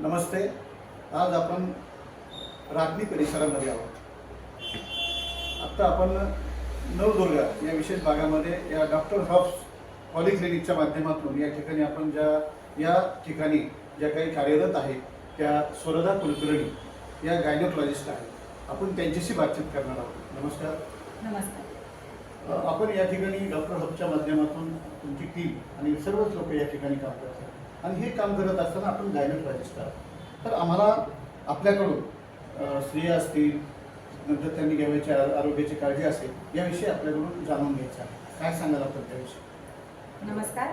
नमस्ते. आज आपण राखणी परिसरामध्ये आहोत. आत्ता आपण नवदुर्गा या विशेष भागामध्ये या डॉक्टर हॉब्स पॉलिक्लिनिकच्या माध्यमातून या ठिकाणी आपण ज्या या ठिकाणी ज्या काही कार्यरत आहेत त्या स्वरदा कुलकर्णी या गायनोकॉलॉजिस्ट आहेत. आपण त्यांच्याशी बातचीत करणार आहोत. नमस्कार. नमस्कार. आपण या ठिकाणी डॉक्टर हबच्या माध्यमातून तुमची टीम आणि सर्वच लोक या ठिकाणी काम करतात. आणि हे काम करत असताना आपण गायनोकॉलॉजिस्ट आहोत तर आम्हाला आपल्याकडून स्त्रिया असतील नंतर त्यांनी घ्यावयाची आरोग्याची काळजी असेल याविषयी आपल्याकडून जाणून घ्यायचं आहे. काय सांगाल आपण त्याविषयी? नमस्कार.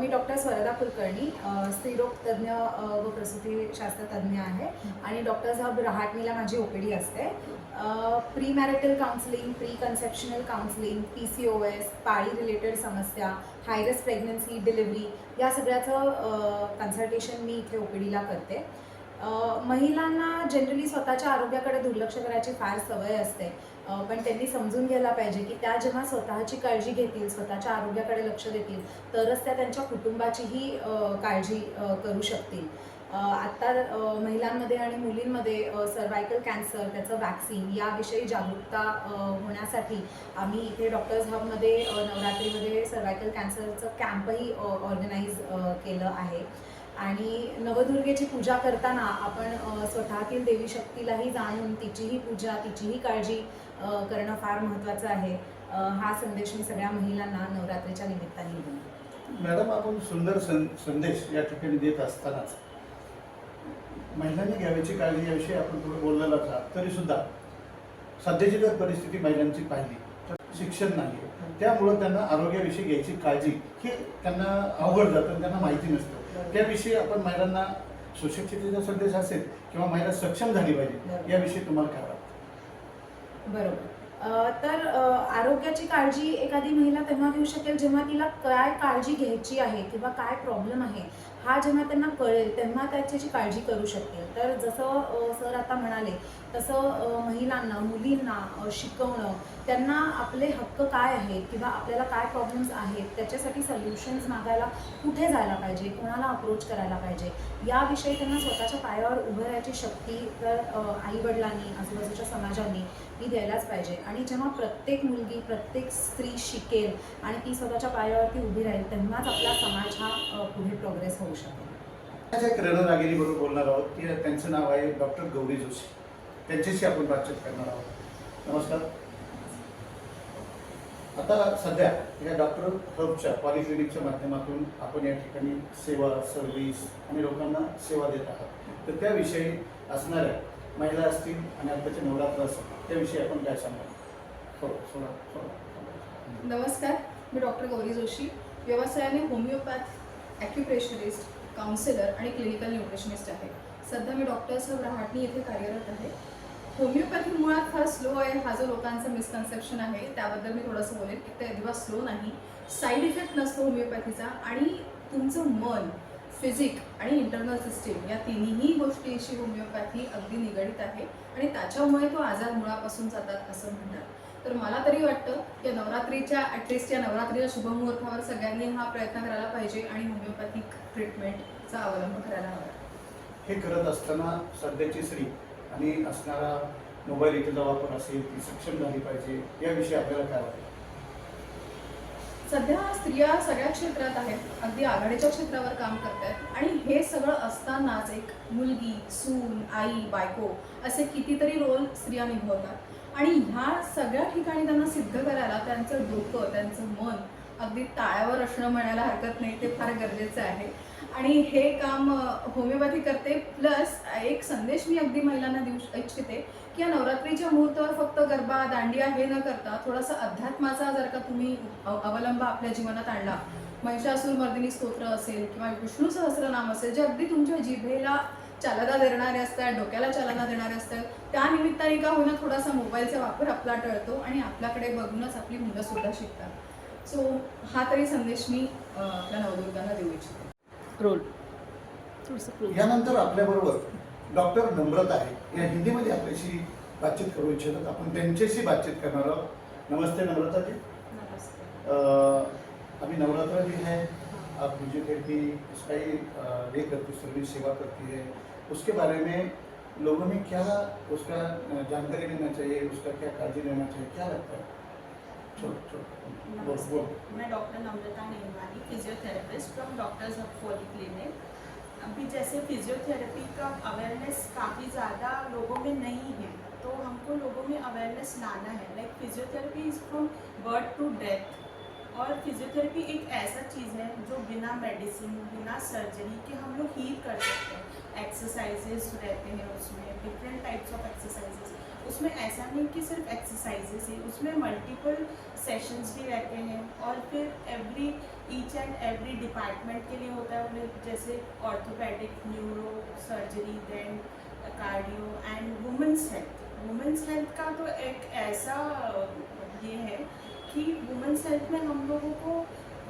मी डॉक्टर स्वरदा कुलकर्णी स्त्रीरोग तज्ज्ञ व प्रसूतीशास्त्र तज्ज्ञ आहे. आणि डॉक्टर साहेब रहाटणीला माझी ओपीडी असते. Pre marital counselling pre conceptional counselling P C O S पाळी रिलेटेड समस्या हायरस प्रेग्नन्सी डिलिव्हरी या सगळ्याचं कन्सल्टेशन मी इथे ओपीडीला करते. महिलांना जनरली स्वतःच्या आरोग्याकडे दुर्लक्ष करायची फार सवय असते. पण त्यांनी समजून घ्यायला पाहिजे की त्या जेव्हा स्वतःची काळजी घेतील स्वतःच्या आरोग्याकडे लक्ष देतील तरच त्या त्यांच्या कुटुंबाचीही काळजी करू शकतील. आत्ता महिलांमध्ये आणि मुलींमध्ये सर्वायकल कॅन्सर त्याचं वॅक्सिन याविषयी जागरूकता होण्यासाठी आम्ही इथे डॉक्टर्स हबमध्ये नवरात्रीमध्ये सर्वायकल कॅन्सरचं कॅम्पही ऑर्गनाईज केलं आहे. आणि नवदुर्गेची पूजा करताना आपण स्वतःतील देवी शक्तीलाही जाणून तिचीही पूजा तिचीही काळजी करणं फार महत्त्वाचं आहे. हा संदेश मी सगळ्या महिलांना नवरात्रीच्या निमित्ताने देईन. मॅडम आपण सुंदर सं संदेश या ठिकाणी देत असतानाच महिलांनी घ्यावयाची काळजी याविषयी आपण थोडं बोललेलाच आहात. तरी सुद्धा सध्याची जर परिस्थिती महिलांची पाहिली तर शिक्षण नाही. त्यामुळं त्यांना आरोग्याविषयी घ्यायची काळजी हे त्यांना अवघड जातं आणि त्यांना माहिती नसतं. त्याविषयी आपण महिलांना सुशिक्षितेचा संदेश असेल किंवा महिला सक्षम झाली पाहिजे याविषयी तुम्हाला काय बरोबर. तर आरोग्याची काळजी एखादी महिला तेव्हा घेऊ शकेल जेव्हा तिला काय काळजी घ्यायची आहे किंवा काय प्रॉब्लेम आहे? हा जेव्हा त्यांना कळेल तेव्हा त्याची काळजी करू शकतील तर जसं सर आता म्हणाले तसं महिलांना मुलींना शिकवणं त्यांना आपले हक्क काय आहेत किंवा आपल्याला काय प्रॉब्लेम्स आहेत त्याच्यासाठी सोल्युशन्स मागायला कुठे जायला पाहिजे कोणाला अप्रोच करायला पाहिजे याविषयी त्यांना स्वतःच्या पायावर उभं राहायची शक्ती तर आईवडिलांनी आजूबाजूच्या समाजाने ही द्यायलाच पाहिजे. आणि जेव्हा प्रत्येक मुलगी प्रत्येक स्त्री शिकेल आणि ती स्वतःच्या पायावरती उभी राहील तेव्हाच आपला समाज हा पुढे प्रोग्रेस होऊ शकेल आज एक रणरागिरी बरोबर बोलणार आहोत. की त्यांचं नाव आहे डॉक्टर गौरी जोशी. त्यांच्याशी आपण बातचीत करणार आहोत. नमस्कार. आता सध्या या डॉक्टर हबच्या पॉलिक्लिनिकच्या माध्यमातून आपण या ठिकाणी सेवा सर्व्हिस आणि लोकांना सेवा देत आहात. तर त्याविषयी असणाऱ्या महिला असतील आणि आताचे नवरात्र असतील त्याविषयी आपण काय सांगाल हो सोडा सोडा. नमस्कार. मी डॉक्टर गौरी जोशी व्यवसायाने होमिओपॅथ ॲक्युप्रेशनिस्ट काउन्सिलर आणि क्लिनिकल न्यूट्रिशनिस्ट आहे सध्या मी डॉक्टर साहेब रहाटणी येथे कार्यरत आहे. होमिओपॅथी मुळात फार स्लो आहे. हा जो लोकांचा मिसकन्सेप्शन आहे त्याबद्दल मी थोडंसं बोलेन. की ते अजिबात स्लो नाही. साईड इफेक्ट नसतो होमिओपॅथीचा आणि तुमचं मन फिजिक आणि इंटरनल सिस्टीम या तिन्ही गोष्टीशी होमिओपॅथी अगदी निगडीत आहे. आणि त्याच्यामुळे तो आजार मुळापासून जातात असं म्हणतात. तर मला तरी वाटतं या नवरात्रीच्या ॲटलिस्ट या नवरात्रीच्या शुभमुहूर्तावर सगळ्यांनी हा प्रयत्न करायला पाहिजे आणि होमिओपॅथिक ट्रीटमेंटचा अवलंब करायला हवा. हे करत असताना सध्याची स्त्री आणि असणारा मोबाईल इथेचा वापर असेल ती सक्षम झाली पाहिजे याविषयी आपल्याला काय वाटतं? सध्या स्त्रिया सगळ्या क्षेत्रात आहेत अगदी आघाडीच्या क्षेत्रावर काम करतात आणि हे सगळं असतानाच एक मुलगी सून आई बायको असे कितीतरी रोल स्त्रिया निभवतात. आणि ह्या सगळ्या ठिकाणी त्यांना सिद्ध करायला त्यांचं डोकं त्यांचं मन अगदी ताळ्यावर असणं म्हणायला हरकत नाही ते फार गरजेचं आहे. आणि हे काम होमिओपॅथी करते प्लस एक संदेश मी अगदी महिलांना देऊ इच्छिते की या नवरात्रीच्या मुहूर्तावर फक्त गरबा दांडिया हे न करता थोडासा अध्यात्माचा जर का तुम्ही अवलंब आपल्या जीवनात आणला महिषासूर मर्दिनी स्तोत्र असेल किंवा विष्णू सहस्रनाम असेल जे अगदी तुमच्या जिभेला चालना देणारे असतात डोक्याला चालना देणारे असतात. त्या निमित्ताने का होईना थोडासा मोबाईलचा वापर आपला टळतो आणि आपल्याकडे बघूनच आपली मुलं सुद्धा शिकतात. सो हा तरी संदेश मी आपल्या नवदुर्गांना देऊ इच्छिते. रोल. यानंतर आपल्याबरोबर डॉक्टर नम्रता आहे. या हिंदीमध्ये आपल्याशी बातचीत करू इच्छितात आपण त्यांच्याशी बातचीत करणार आहोत. नमस्ते नम्रता जी नमस्ते. अ, अभी नवरात्र भी है आप फिजियोथेरेपी इसका ही ये करती सर्विस सेवा करती है. उसके बारे में लोगों में क्या उसका जानकारी लेना चाहिए उसका क्या काळजी लेना चाहिए क्या लगता है? मैं doctor Namrata Nehwani physiotherapist from doctors of polyclinic अभी जैसे फिजियोथेरेपी का अवेयरनेस काफ़ी ज़्यादा लोगों में नहीं है तो हमको लोगों में अवेयरनेस लाना है। Like physiotherapy is from birth to death और फिजियोथेरेपी एक ऐसा चीज़ है जो बिना मेडिसिन बिना सर्जरी के हम लोग हील कर सकते हैं। एक्सरसाइजेस रहते हैं उसमें डिफरेंट टाइप्स ऑफ़ एक्सरसाइजेस उसमें ऐसा नहीं कि सिर्फ़ एक्सरसाइजेस ही, उसमें मल्टीपल सेशंस भी रहते हैं और फिर every each and every department के लिए होता है उन्हें, जैसे orthopaedic neuro surgery then cardio and women's health women's health का तो एक ऐसा, ये है कि वुमेंस हेल्थ में हम लोगों को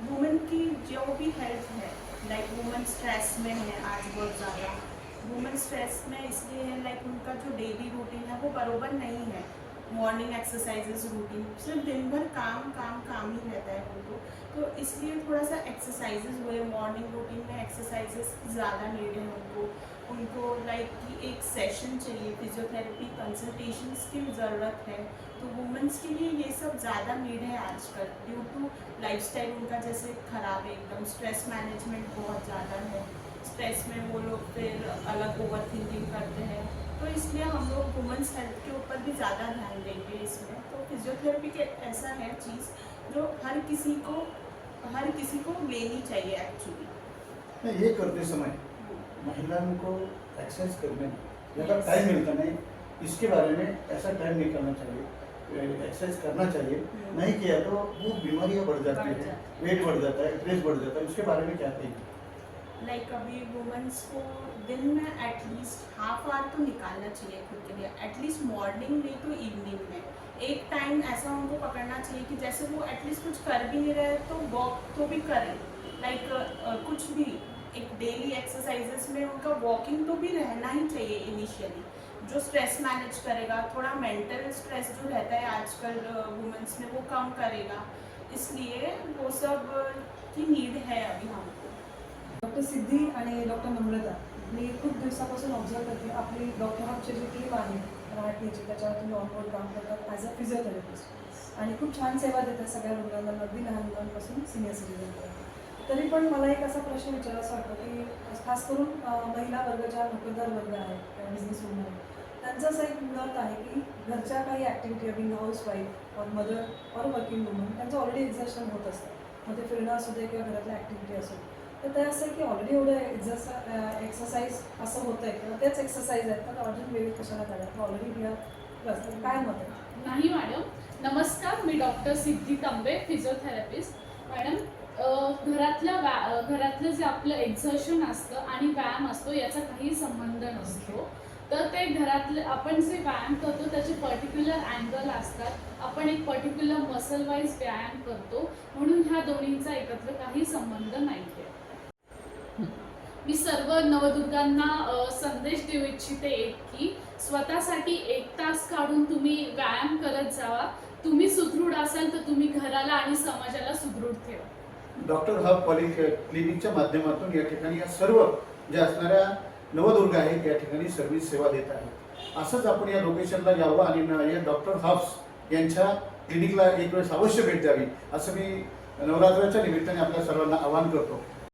वुमेन की जो भी हेल्थ है लाइक वुमेन स्ट्रेस में है आज बहुत ज़्यादा वुमेन स्ट्रेस में, इसलिए है लाइक उनका जो डेली रूटीन है, वो बरोबर नहीं है। मॉर्निंग एक्सरसाइजेस रूटीन सिर्फ़ दिन भर काम काम काम ही रहता है उनको। तो इसलिए थोड़ा सा एक्सरसाइजेस हुए मॉर्निंग रूटीन में एक्सरसाइजेस ज़्यादा नीड है उनको। उनको लाइक कि एक सेशन चाहिए फिजियोथेरेपी कंसल्टेशंस की ज़रूरत है। तो वुमेंस के लिए ये सब ज़्यादा नीड है आजकल। ड्यू टू लाइफस्टाइल उनका जैसे ख़राब है, एकदम स्ट्रेस मैनेजमेंट बहुत ज़्यादा है। स्ट्रेस में वो लोग फिर अलग ओवर थिंकिंग करते हैं। तो इसलिए हम लोग वुमेंस हेल्थ के ऊपर भी ज़्यादा ध्यान देंगे इसमें। तो फिजियोथेरेपी के ऐसा है चीज़ जो हर किसी को हर किसी को लेनी चाहिए एक्चुअली ये करते समय महिलाओं को एक्सरसाइज करने में ज़्यादा टाइम मिलता नहीं। इसके बारे में ऐसा टाइम निकालना चाहिए एक्सरसाइज करना चाहिए। नहीं किया तो वो बीमारियाँ बढ़ जाती है वेट बढ़ जाता है स्ट्रेस बढ़ जाता है। उसके बारे में क्या कहेंगे? लाइक अभी वुमेंस को दिन में एटलीस्ट हाफ़ आवर तो निकालना चाहिए खुद के लिए। एटलीस्ट मॉर्निंग नहीं तो इवनिंग में। एक टाइम ऐसा उनको पकड़ना चाहिए कि जैसे वो एटलीस्ट कुछ कर भी नहीं रहे तो वॉक तो भी करें। लाइक like, कुछ भी। एक डेली एक्सरसाइजेस में उनका वॉकिंग तो भी रहना ही चाहिए इनिशियली जो स्ट्रेस मैनेज करेगा थोड़ा मेंटल स्ट्रेस जो रहता है आजकल वुमेंस में वो कम करेगा। इसलिए वो सब की नीड है अभी हमको। डॉक्टर सिद्धी आणि डॉक्टर नम्रता मी खूप दिवसापासून ऑब्झर्व करते. आपली डॉक्टर हापची जी टीम आहे रहाटणीची त्याच्यावर तुम्ही ऑनबोर्ड काम करतात ॲज अ फिजिओथेरपिस्ट आणि खूप छान सेवा देतात सगळ्या रुग्णांना अगदी लहान मुलांपासून सिनियर सिटीजनपर्यंत तरी पण मला एक असा प्रश्न विचारायचा वाटतो की खास करून महिला वर्ग ज्या नोकरदार वर्ग आहेत बिझनेस वुमन त्यांचं असं एक मत आहे की घरच्या काही ॲक्टिव्हिटी बिंग हाऊस वाईफ और मदर और वर्किंग वुमन त्यांचं ऑलरेडी एक्झर्शन होत असतं. मग ते फिरणं असू दे किंवा घरातल्या ॲक्टिव्हिटी असू दे. तर ते असं की ऑलरेडी एवढं एक्झरसा एक्सरसाइज असं होतं आहे किंवा तेच एक्सरसाइज आहेत. तर अजून वेगळी कशाला करायला ऑलरेडी वी प्लस काय मत आहे? नाही मॅडम नमस्कार मी doctor Siddhi Tambe physiotherapist madam घरातल्या व्या घरातलं जे आपलं एक्झर्शन असतं आणि व्यायाम असतो याचा काही संबंध नसतो. तर ते घरातले आपण जे व्यायाम करतो त्याचे पर्टिक्युलर अँगल असतात. आपण एक पर्टिक्युलर मसल वाईज व्यायाम करतो. म्हणून ह्या दोन्हींचा एकत्र काही संबंध नाही आहे मी सर्व नवदुर्गांना संदेश देऊ इच्छिते एक की स्वतःसाठी एक तास काढून तुम्ही व्यायाम करत जावा. तुम्ही सुदृढ असाल तर तुम्ही घराला आणि समाजाला सुदृढ ठेवा. डॉक्टर हब पॉली क्लिनिकच्या माध्यमातून या ठिकाणी या सर्व ज्या असणाऱ्या नवदुर्ग आहेत या ठिकाणी सर्व्हिस सेवा देत आहेत. असंच आपण या लोकेशनला यावं आणि या डॉक्टर हब्स यांच्या क्लिनिकला एक वेळेस अवश्य भेट द्यावी असं मी नवरात्राच्या निमित्ताने आपल्या सर्वांना आवाहन करतो.